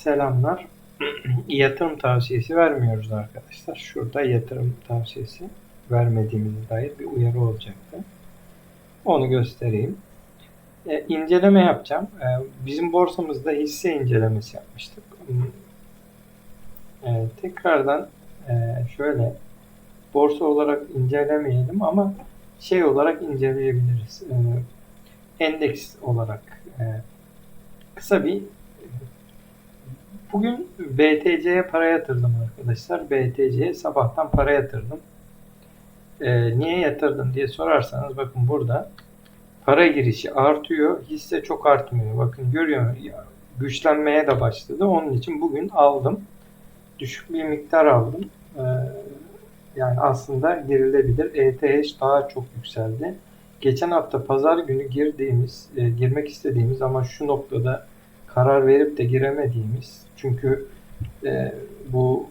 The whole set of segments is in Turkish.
Selamlar. yatırım tavsiyesi vermiyoruz arkadaşlar. Şurada yatırım tavsiyesi vermediğimize dair bir uyarı olacaktı. Onu göstereyim. E, inceleme yapacağım. E, bizim borsamızda hisse incelemesi yapmıştık. E, tekrardan e, şöyle borsa olarak incelemeyelim ama şey olarak inceleyebiliriz. E, endeks olarak e, kısa bir Bugün BTC'ye para yatırdım arkadaşlar. BTC'ye sabahtan para yatırdım. Ee, niye yatırdım diye sorarsanız bakın burada para girişi artıyor. Hisse çok artmıyor. Bakın görüyor musunuz? Güçlenmeye de başladı. Onun için bugün aldım. Düşük bir miktar aldım. Ee, yani aslında girilebilir. ETH daha çok yükseldi. Geçen hafta pazar günü girdiğimiz, e, girmek istediğimiz ama şu noktada karar verip de giremediğimiz çünkü e, bu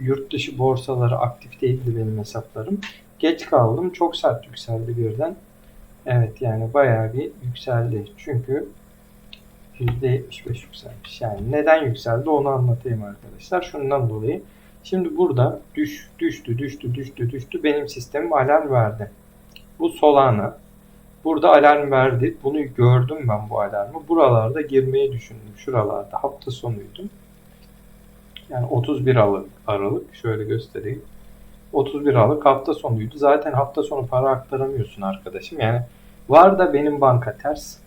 yurt dışı borsaları aktif değildi benim hesaplarım. Geç kaldım. Çok sert yükseldi birden. Evet yani bayağı bir yükseldi. Çünkü %75 yükselmiş. Yani neden yükseldi onu anlatayım arkadaşlar. Şundan dolayı. Şimdi burada düş, düştü, düştü, düştü, düştü. Benim sistemim alarm verdi. Bu Solana. Burada alarm verdi. Bunu gördüm ben bu alarmı. Buralarda girmeyi düşündüm. Şuralarda hafta sonuydu. Yani 31 Aralık, Aralık şöyle göstereyim. 31 Aralık hafta sonuydu. Zaten hafta sonu para aktaramıyorsun arkadaşım. Yani var da benim banka ters.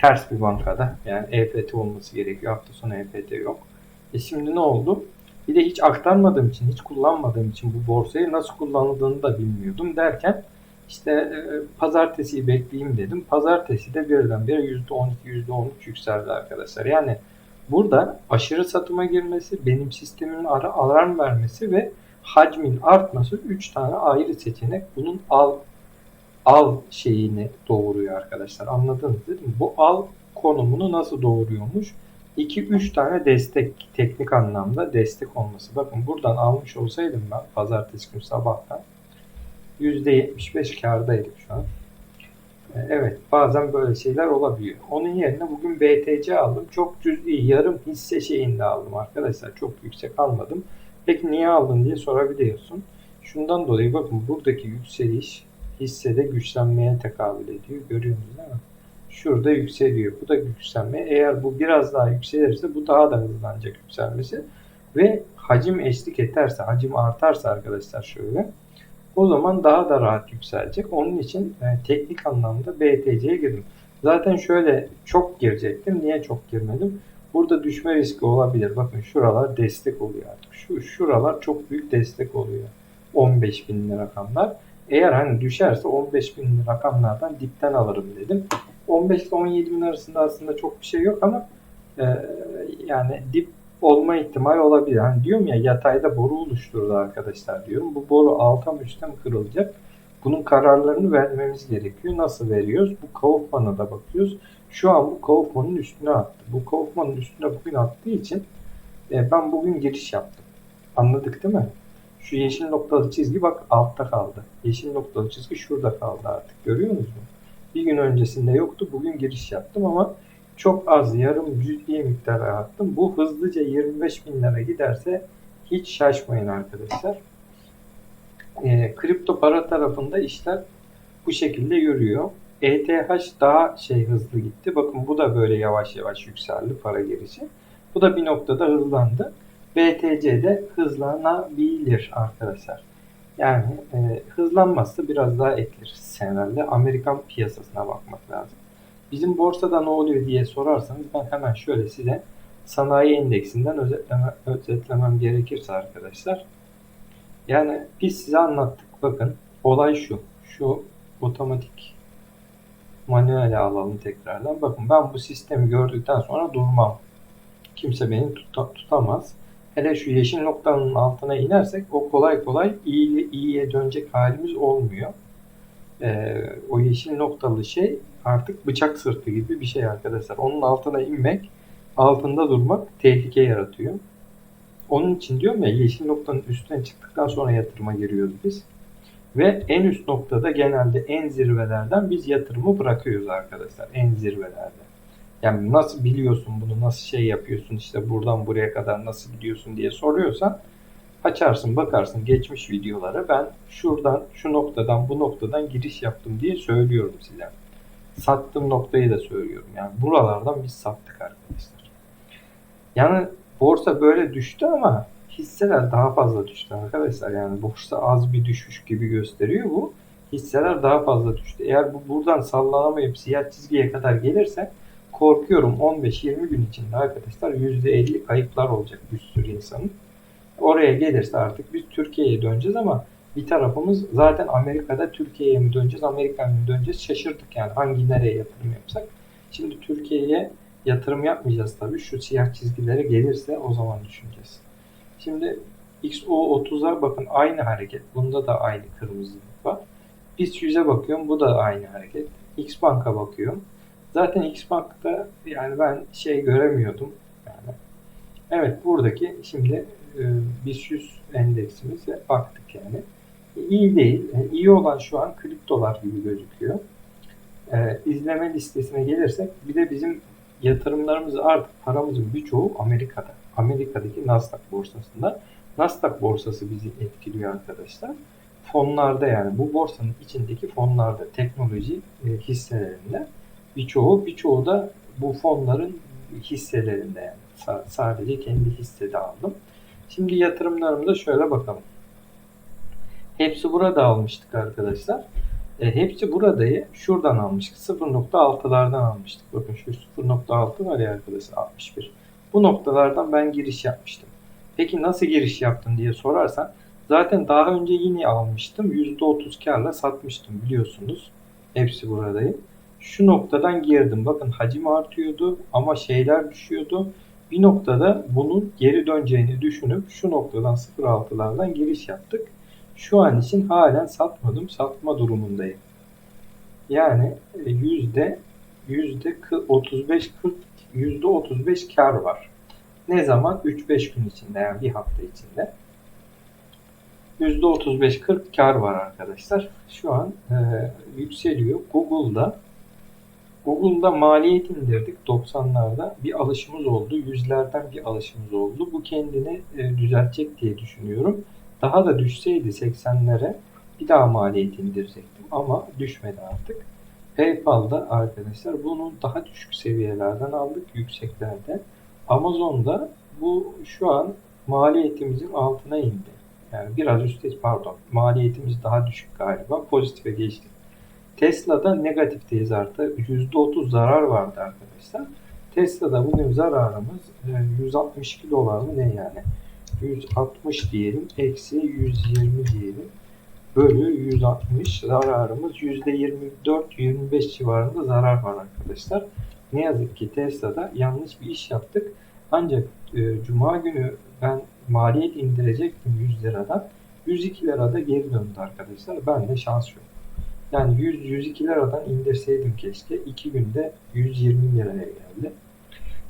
Ters bir bankada. Yani EFT olması gerekiyor. Hafta sonu EFT yok. E şimdi ne oldu? Bir de hiç aktarmadığım için, hiç kullanmadığım için bu borsayı nasıl kullanıldığını da bilmiyordum derken işte e, pazartesiyi bekleyeyim dedim. Pazartesi de birdenbire %12, %13 yükseldi arkadaşlar. Yani burada aşırı satıma girmesi, benim sistemimin ara alarm vermesi ve hacmin artması 3 tane ayrı seçenek. Bunun al al şeyini doğuruyor arkadaşlar. Anladınız değil mi? Bu al konumunu nasıl doğuruyormuş? 2-3 tane destek, teknik anlamda destek olması. Bakın buradan almış olsaydım ben pazartesi günü sabahtan %75 kardaydım şu an. Evet bazen böyle şeyler olabiliyor. Onun yerine bugün BTC aldım. Çok cüz'i yarım hisse şeyinde aldım arkadaşlar. Çok yüksek almadım. Peki niye aldın diye sorabiliyorsun. Şundan dolayı bakın buradaki yükseliş hissede güçlenmeye tekabül ediyor. Görüyorsunuz değil mi? Şurada yükseliyor. Bu da yükselme. Eğer bu biraz daha yükselirse bu daha da hızlanacak yükselmesi. Ve hacim eşlik ederse, hacim artarsa arkadaşlar şöyle o zaman daha da rahat yükselecek. Onun için e, teknik anlamda BTC'ye girdim. Zaten şöyle çok girecektim. Niye çok girmedim? Burada düşme riski olabilir. Bakın şuralar destek oluyor artık. Şu şuralar çok büyük destek oluyor. 15 binli rakamlar. Eğer hani düşerse 15 binli rakamlardan dipten alırım dedim. 15 ile 17 bin arasında aslında çok bir şey yok ama e, yani dip olma ihtimali olabilir. Hani diyorum ya yatayda boru oluşturdu arkadaşlar diyorum. Bu boru alta mı üstte mi kırılacak? Bunun kararlarını vermemiz gerekiyor. Nasıl veriyoruz? Bu Kaufman'a da bakıyoruz. Şu an bu Kaufman'ın üstüne attı. Bu Kaufman'ın üstüne bugün attığı için e, ben bugün giriş yaptım. Anladık değil mi? Şu yeşil noktalı çizgi bak altta kaldı. Yeşil noktalı çizgi şurada kaldı artık. Görüyor musunuz? Bir gün öncesinde yoktu. Bugün giriş yaptım ama çok az yarım cüz'i miktara attım. Bu hızlıca 25 bin lira giderse hiç şaşmayın arkadaşlar. E, kripto para tarafında işler bu şekilde yürüyor. ETH daha şey hızlı gitti. Bakın bu da böyle yavaş yavaş yükseldi para girişi. Bu da bir noktada hızlandı. BTC de hızlanabilir arkadaşlar. Yani e, hızlanmazsa biraz daha ekleriz herhalde. Amerikan piyasasına bakmak lazım. Bizim borsada ne oluyor diye sorarsanız ben hemen şöyle size sanayi endeksinden özetleme, özetlemem gerekirse arkadaşlar. Yani biz size anlattık. Bakın olay şu. Şu otomatik manuele alalım tekrardan. Bakın ben bu sistemi gördükten sonra durmam. Kimse beni tuta, tutamaz. Hele şu yeşil noktanın altına inersek o kolay kolay iyi, iyiye dönecek halimiz olmuyor. Ee, o yeşil noktalı şey artık bıçak sırtı gibi bir şey arkadaşlar. Onun altına inmek, altında durmak tehlike yaratıyor. Onun için diyorum ya yeşil noktanın üstüne çıktıktan sonra yatırıma giriyoruz biz. Ve en üst noktada genelde en zirvelerden biz yatırımı bırakıyoruz arkadaşlar. En zirvelerde. Yani nasıl biliyorsun bunu, nasıl şey yapıyorsun işte buradan buraya kadar nasıl gidiyorsun diye soruyorsan açarsın bakarsın geçmiş videolara ben şuradan şu noktadan bu noktadan giriş yaptım diye söylüyorum size. Sattığım noktayı da söylüyorum. Yani buralardan biz sattık arkadaşlar. Yani borsa böyle düştü ama hisseler daha fazla düştü arkadaşlar. Yani borsa az bir düşüş gibi gösteriyor bu. Hisseler daha fazla düştü. Eğer bu buradan sallanamayıp siyah çizgiye kadar gelirse korkuyorum 15-20 gün içinde arkadaşlar %50 kayıplar olacak bir sürü insanın. Oraya gelirse artık biz Türkiye'ye döneceğiz ama bir tarafımız zaten Amerika'da Türkiye'ye mi döneceğiz, Amerika'ya mı döneceğiz şaşırdık yani hangi nereye yatırım yapsak. Şimdi Türkiye'ye yatırım yapmayacağız tabii. Şu siyah çizgilere gelirse o zaman düşüneceğiz. Şimdi XO30'a bakın aynı hareket. Bunda da aynı kırmızılık var. BIST 100'e bakıyorum. Bu da aynı hareket. X Bank'a bakıyorum. Zaten X Bank'ta yani ben şey göremiyordum. Yani evet buradaki şimdi e, BIST 100 endeksimize baktık yani. İyi değil. İyi olan şu an kriptolar gibi gözüküyor. E, izleme listesine gelirsek bir de bizim yatırımlarımız artık paramızın birçoğu Amerika'da. Amerika'daki Nasdaq borsasında. Nasdaq borsası bizi etkiliyor arkadaşlar. Fonlarda yani bu borsanın içindeki fonlarda teknoloji e, hisselerinde birçoğu birçoğu da bu fonların hisselerinde yani Sa- sadece kendi hissede aldım. Şimdi yatırımlarımıza şöyle bakalım. Hepsi burada almıştık arkadaşlar. E, hepsi buradayı şuradan almıştık. 0.6'lardan almıştık. Bakın şu 0.6 var ya arkadaşlar 61. Bu noktalardan ben giriş yapmıştım. Peki nasıl giriş yaptın diye sorarsan zaten daha önce yine almıştım. %30 karla satmıştım biliyorsunuz. Hepsi buradayı. Şu noktadan girdim. Bakın hacim artıyordu ama şeyler düşüyordu. Bir noktada bunun geri döneceğini düşünüp şu noktadan 0.6'lardan giriş yaptık. Şu an için halen satmadım. Satma durumundayım. Yani e, yüzde yüzde 35 40 yüzde 35 kar var. Ne zaman? 3-5 gün içinde yani bir hafta içinde. Yüzde 35-40 kar var arkadaşlar. Şu an e, yükseliyor. Google'da Google'da maliyet indirdik 90'larda. Bir alışımız oldu. Yüzlerden bir alışımız oldu. Bu kendini e, düzeltecek diye düşünüyorum. Daha da düşseydi 80'lere bir daha maliyet indirecektim ama düşmedi artık. PayPal'da arkadaşlar bunu daha düşük seviyelerden aldık yükseklerde. Amazon'da bu şu an maliyetimizin altına indi. Yani biraz üstte pardon maliyetimiz daha düşük galiba pozitife geçtik. Tesla'da negatifteyiz artık. %30 zarar vardı arkadaşlar. Tesla'da bugün zararımız 162 dolar mı ne yani? 160 diyelim. Eksi 120 diyelim. Bölü 160 zararımız %24-25 civarında zarar var arkadaşlar. Ne yazık ki Tesla'da yanlış bir iş yaptık. Ancak e, Cuma günü ben maliyet indirecektim 100 liradan. 102 lirada geri döndü arkadaşlar. Ben de şans yok. Yani 100-102 liradan indirseydim keşke. 2 günde 120 liraya geldi.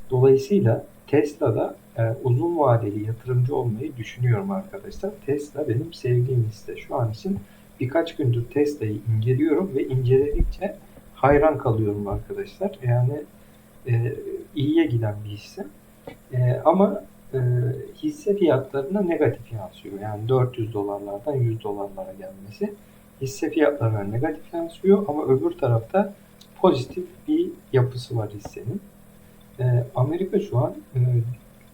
Dolayısıyla Tesla'da e, uzun vadeli yatırımcı olmayı düşünüyorum arkadaşlar. Tesla benim sevdiğim hisse. Şu an için birkaç gündür Tesla'yı inceliyorum ve inceledikçe hayran kalıyorum arkadaşlar. Yani e, iyiye giden bir hisse. E, ama e, hisse fiyatlarına negatif yansıyor. Yani 400 dolarlardan 100 dolarlara gelmesi hisse fiyatlarına negatif yansıyor ama öbür tarafta pozitif bir yapısı var hissenin. E, Amerika şu an e,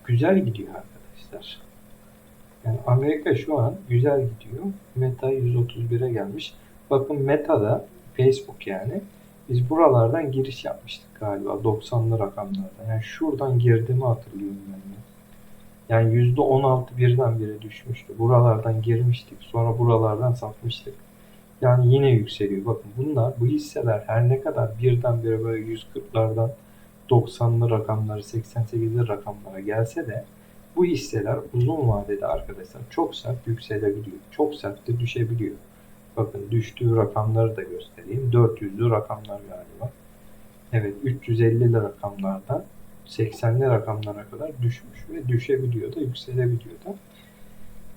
güzel gidiyor arkadaşlar. Yani Amerika şu an güzel gidiyor. Meta 131'e gelmiş. Bakın Meta'da Facebook yani biz buralardan giriş yapmıştık galiba 90'lı rakamlarda. Yani şuradan girdiğimi hatırlıyorum ben. De. Yani %16 birdenbire düşmüştü. Buralardan girmiştik. Sonra buralardan satmıştık. Yani yine yükseliyor. Bakın bunlar bu hisseler her ne kadar birdenbire böyle 140'lardan 90'lı rakamları 88'li rakamlara gelse de bu hisseler uzun vadede arkadaşlar çok sert yükselebiliyor. Çok sert de düşebiliyor. Bakın düştüğü rakamları da göstereyim. 400'lü rakamlar galiba. Evet 350'li rakamlardan 80'li rakamlara kadar düşmüş ve düşebiliyor da yükselebiliyor da.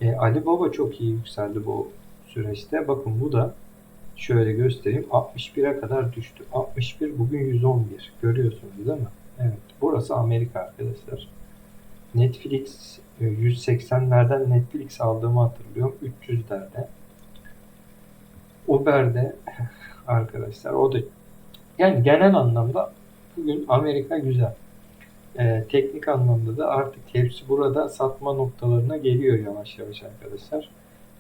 E, Ali Baba çok iyi yükseldi bu süreçte. Bakın bu da şöyle göstereyim. 61'e kadar düştü. 61 bugün 111. Görüyorsunuz değil mi? Evet, burası Amerika arkadaşlar. Netflix e, 180'lerden Netflix aldığımı hatırlıyorum. 300'lerde. Uber'de arkadaşlar o da yani genel anlamda bugün Amerika güzel. Ee, teknik anlamda da artık hepsi burada satma noktalarına geliyor yavaş yavaş arkadaşlar.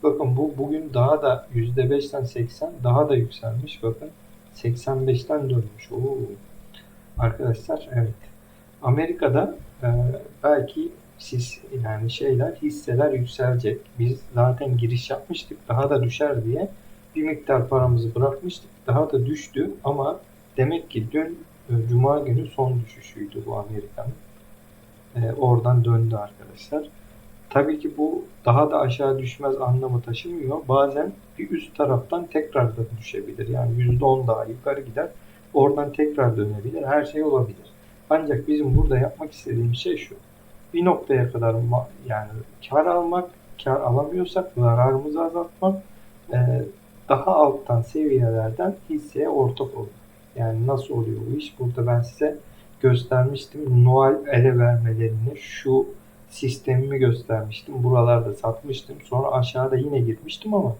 Bakın bu bugün daha da %5'ten 80 daha da yükselmiş. Bakın 85'ten dönmüş. Oo. Arkadaşlar evet. Amerika'da e, belki siz yani şeyler hisseler yükselecek. Biz zaten giriş yapmıştık daha da düşer diye bir miktar paramızı bırakmıştık. Daha da düştü ama demek ki dün e, Cuma günü son düşüşüydü bu Amerika'nın. E, oradan döndü arkadaşlar. Tabii ki bu daha da aşağı düşmez anlamı taşımıyor. Bazen bir üst taraftan tekrar da düşebilir. Yani %10 daha yukarı gider. Oradan tekrar dönebilir. Her şey olabilir. Ancak bizim burada yapmak istediğimiz şey şu. Bir noktaya kadar yani kar almak, kar alamıyorsak zararımızı azaltmak, e, daha alttan seviyelerden hisseye ortak olmak. Yani nasıl oluyor bu iş? Burada ben size göstermiştim. Noel ele vermelerini şu sistemimi göstermiştim. Buralarda satmıştım. Sonra aşağıda yine girmiştim ama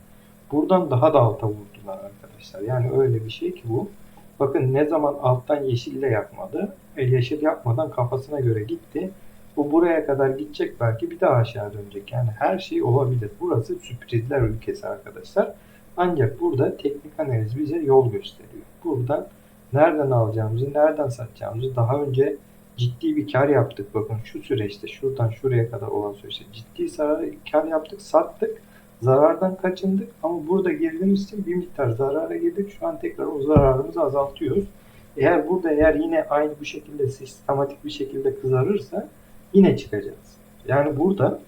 buradan daha da alta vurdular arkadaşlar. Yani öyle bir şey ki bu. Bakın ne zaman alttan yeşille yapmadı. E, yeşil yapmadan kafasına göre gitti. Bu buraya kadar gidecek belki bir daha aşağı dönecek. Yani her şey olabilir. Burası sürprizler ülkesi arkadaşlar. Ancak burada teknik analiz bize yol gösteriyor. Buradan nereden alacağımızı, nereden satacağımızı daha önce ciddi bir kar yaptık. Bakın şu süreçte şuradan şuraya kadar olan süreçte ciddi zarar, kar yaptık, sattık. Zarardan kaçındık ama burada girdiğimiz için bir miktar zarara girdik. Şu an tekrar o zararımızı azaltıyoruz. Eğer burada eğer yine aynı bu şekilde sistematik bir şekilde kızarırsa yine çıkacağız. Yani burada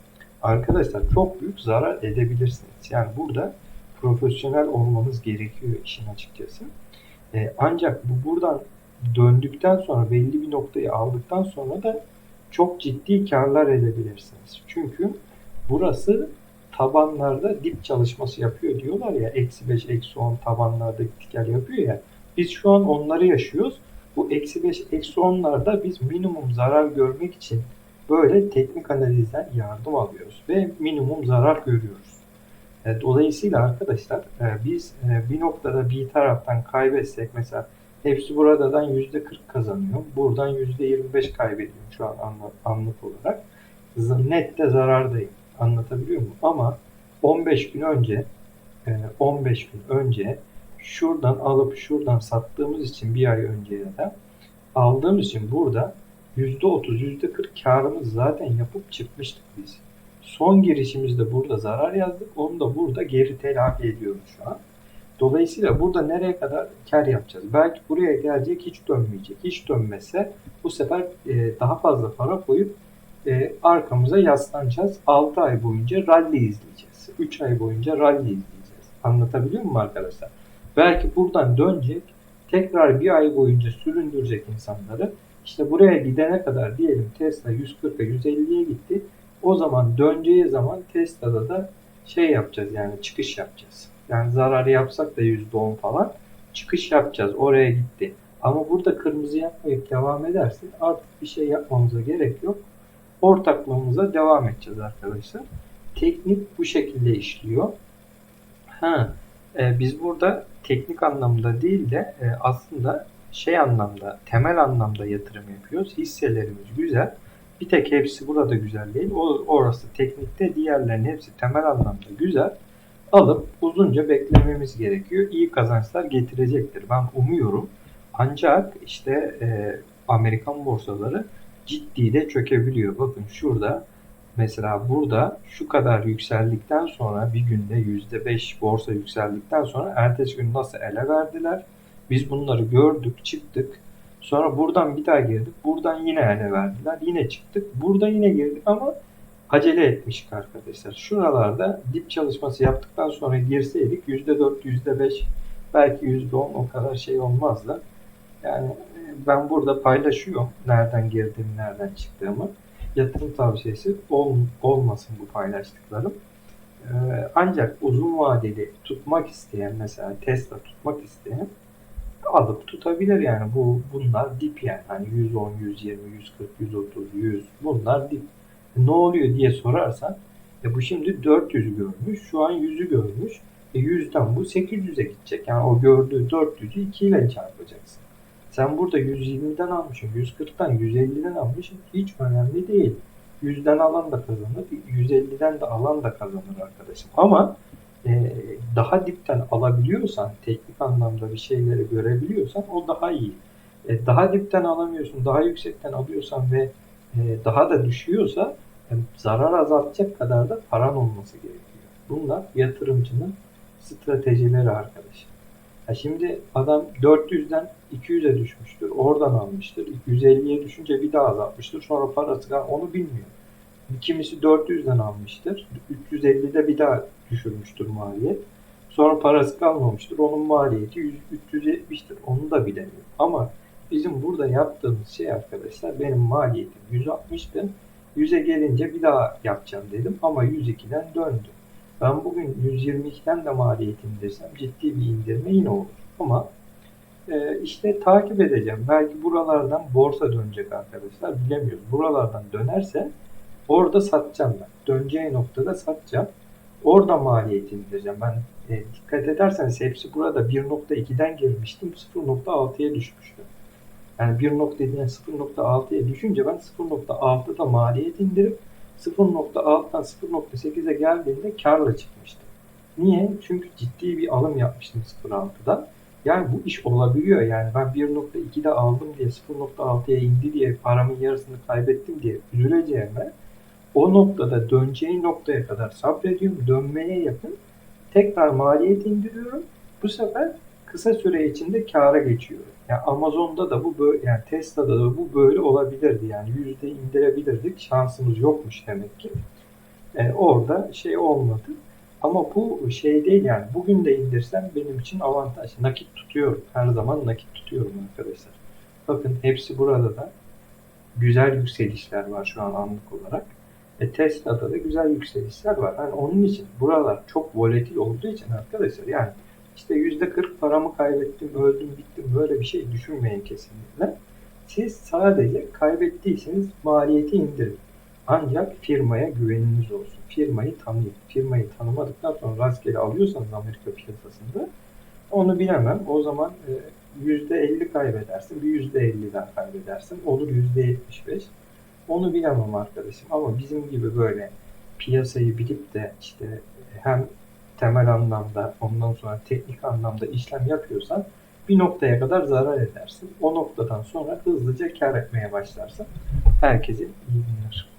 arkadaşlar çok büyük zarar edebilirsiniz. Yani burada profesyonel olmanız gerekiyor işin açıkçası. E, ancak bu buradan döndükten sonra belli bir noktayı aldıktan sonra da çok ciddi karlar edebilirsiniz. Çünkü burası tabanlarda dip çalışması yapıyor diyorlar ya eksi 5 eksi 10 tabanlarda gel yapıyor ya biz şu an onları yaşıyoruz. Bu eksi 5 eksi 10'larda biz minimum zarar görmek için böyle teknik analizden yardım alıyoruz ve minimum zarar görüyoruz. E, Dolayısıyla arkadaşlar e, biz e, bir noktada bir taraftan kaybetsek mesela hepsi buradan %40 kazanıyor. Buradan %25 kaybediyorum şu an anlık olarak. Nette zarardayım. Anlatabiliyor muyum? Ama 15 gün önce e, 15 gün önce şuradan alıp şuradan sattığımız için bir ay önce ya da aldığımız için burada %30, %40 karımız zaten yapıp çıkmıştık biz. Son girişimizde burada zarar yazdık. Onu da burada geri telafi ediyoruz şu an. Dolayısıyla burada nereye kadar kar yapacağız? Belki buraya gelecek hiç dönmeyecek. Hiç dönmese bu sefer e, daha fazla para koyup e, arkamıza yaslanacağız. 6 ay boyunca rally izleyeceğiz. 3 ay boyunca rally izleyeceğiz. Anlatabiliyor muyum arkadaşlar? Belki buradan dönecek. Tekrar bir ay boyunca süründürecek insanları. İşte buraya gidene kadar diyelim Tesla 140'a 150'ye gitti. O zaman döneceği zaman Tesla'da da şey yapacağız yani çıkış yapacağız. Yani zararı yapsak da %10 falan çıkış yapacağız. Oraya gitti. Ama burada kırmızı yapmayıp devam edersek artık bir şey yapmamıza gerek yok. Ortaklığımıza devam edeceğiz arkadaşlar. Teknik bu şekilde işliyor. Ha, e, biz burada teknik anlamda değil de e, aslında şey anlamda, temel anlamda yatırım yapıyoruz. Hisselerimiz güzel. Bir tek hepsi burada güzel değil. O, orası teknikte, diğerlerinin hepsi temel anlamda güzel. Alıp uzunca beklememiz gerekiyor. İyi kazançlar getirecektir. Ben umuyorum. Ancak işte e, Amerikan borsaları ciddi de çökebiliyor. Bakın şurada mesela burada şu kadar yükseldikten sonra bir günde %5 borsa yükseldikten sonra ertesi gün nasıl ele verdiler? Biz bunları gördük, çıktık. Sonra buradan bir daha girdik. Buradan yine ele verdiler. Yine çıktık. Burada yine girdik ama acele etmiştik arkadaşlar. Şuralarda dip çalışması yaptıktan sonra girseydik %4, %5 belki %10 o kadar şey olmazdı. Yani e, ben burada paylaşıyorum nereden girdiğimi, nereden çıktığımı. Yatırım tavsiyesi ol, olmasın bu paylaştıklarım. Ee, ancak uzun vadeli tutmak isteyen mesela Tesla tutmak isteyen alıp tutabilir yani. Bu bunlar dip yani. Hani 110, 120, 140, 130, 100 bunlar dip. Ne oluyor diye sorarsan e bu şimdi 400'ü görmüş. Şu an 100'ü görmüş. E 100'den bu 800'e gidecek. Yani o gördüğü 400'ü 2 ile çarpacaksın. Sen burada 120'den almışsın, 140'tan, 150'den almışsın. Hiç önemli değil. 100'den alan da kazanır, 150'den de alan da kazanır arkadaşım. Ama e, daha dipten alabiliyorsan, teknik anlamda bir şeyleri görebiliyorsan o daha iyi. E, daha dipten alamıyorsun, daha yüksekten alıyorsan ve daha da düşüyorsa zarar azaltacak kadar da paran olması gerekiyor. Bunlar yatırımcının stratejileri arkadaşım. Ya şimdi adam 400'den 200'e düşmüştür. Oradan almıştır. 250'ye düşünce bir daha azaltmıştır. Sonra parası kal- onu bilmiyor. Kimisi 400'den almıştır. 350'de bir daha düşürmüştür maliyet. Sonra parası kalmamıştır. Onun maliyeti 100, 370'tir. Onu da bilemiyor. Ama bizim burada yaptığımız şey arkadaşlar benim maliyetim 160'tı. 100'e gelince bir daha yapacağım dedim ama 102'den döndü. Ben bugün 122'den de maliyet indirsem ciddi bir indirme yine olur. Ama e, işte takip edeceğim. Belki buralardan borsa dönecek arkadaşlar. Bilemiyoruz. Buralardan dönerse orada satacağım ben. Döneceği noktada satacağım. Orada maliyet indireceğim. Ben e, dikkat ederseniz hepsi burada 1.2'den girmiştim. 0.6'ya düşmüştüm. Yani 1.7'den 0.6'ya düşünce ben 0.6'da maliyet indirip 0.6'dan 0.8'e geldiğinde karla çıkmıştım. Niye? Çünkü ciddi bir alım yapmıştım 0.6'da. Yani bu iş olabiliyor yani ben 1.2'de aldım diye 0.6'ya indi diye paramın yarısını kaybettim diye üzüleceğime o noktada döneceği noktaya kadar sabrediyorum. Dönmeye yakın tekrar maliyet indiriyorum. Bu sefer kısa süre içinde kâra geçiyorum. Yani Amazon'da da bu böyle yani Tesla'da da bu böyle olabilirdi. Yani yüzde indirebilirdik. Şansımız yokmuş demek ki. E, orada şey olmadı. Ama bu şey değil yani. Bugün de indirsem benim için avantaj. Nakit tutuyorum. Her zaman nakit tutuyorum arkadaşlar. Bakın hepsi burada da güzel yükselişler var şu an anlık olarak. E, Tesla'da da güzel yükselişler var. Yani onun için buralar çok volatil olduğu için arkadaşlar yani işte yüzde 40 paramı kaybettim, öldüm, bittim böyle bir şey düşünmeyin kesinlikle. Siz sadece kaybettiyseniz maliyeti indirin. Ancak firmaya güveniniz olsun. Firmayı tanıyın. Firmayı tanımadıktan sonra rastgele alıyorsanız Amerika piyasasında onu bilemem. O zaman e, yüzde 50 kaybedersin, bir yüzde 50 daha kaybedersin. Olur yüzde 75. Onu bilemem arkadaşım. Ama bizim gibi böyle piyasayı bilip de işte hem temel anlamda ondan sonra teknik anlamda işlem yapıyorsan bir noktaya kadar zarar edersin. O noktadan sonra hızlıca kar etmeye başlarsın. Herkese iyi günler.